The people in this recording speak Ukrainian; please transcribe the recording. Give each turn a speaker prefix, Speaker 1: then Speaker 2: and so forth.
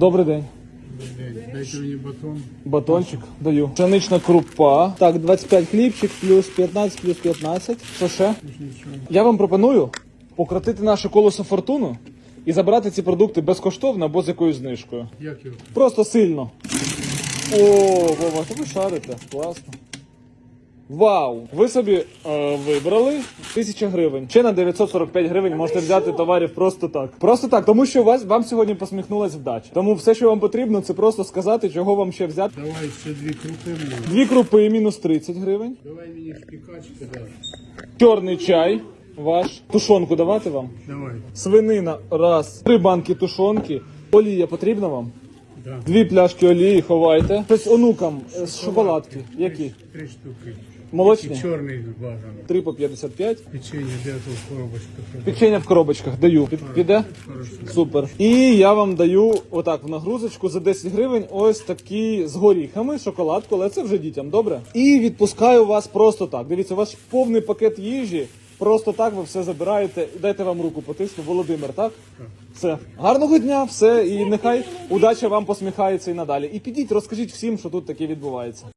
Speaker 1: Добрий день.
Speaker 2: Дайте мені батон.
Speaker 1: Батончик даю. Пшенична крупа. Так, 25 хлібчик, плюс 15, плюс 15. Що ще?
Speaker 2: Нічого.
Speaker 1: Я вам пропоную пократити наше колесо фортуну і забрати ці продукти безкоштовно або з якоюсь знижкою.
Speaker 2: Як його?
Speaker 1: Просто сильно. О, Вова, то ви шарите. Класно. Вау! Ви собі е, вибрали 1000 гривень. Ще на 945 гривень можете взяти товарів просто так. Просто так, тому що у вас вам сьогодні посміхнулась вдача. Тому все, що вам потрібно, це просто сказати, чого вам ще взяти.
Speaker 2: Давай ще дві крупи мені.
Speaker 1: Дві крупи мінус 30 гривень.
Speaker 2: Давай мені шпікачки, да.
Speaker 1: Чорний чай ваш. Тушонку давати вам.
Speaker 2: Давай.
Speaker 1: Свинина раз. Три банки тушонки. Олія потрібна вам?
Speaker 2: Да.
Speaker 1: Дві пляшки олії ховайте. Щось онукам е, з шоколадки. Які?
Speaker 2: Три штуки.
Speaker 1: Молочні?
Speaker 2: Чорний бажано.
Speaker 1: 3 по 55.
Speaker 2: Печення, де тут коробочка.
Speaker 1: Печення в коробочках даю. Під, піде?
Speaker 2: Хорошо.
Speaker 1: Супер. І я вам даю отак в нагрузочку за 10 гривень ось такі з горіхами, шоколадку, але це вже дітям, добре? І відпускаю вас просто так. Дивіться, ваш повний пакет їжі. Просто так ви все забираєте. Дайте вам руку потисну. Володимир, так? Все. Гарного дня, все. І нехай удача вам посміхається і надалі. І підіть, розкажіть всім, що тут таке відбувається.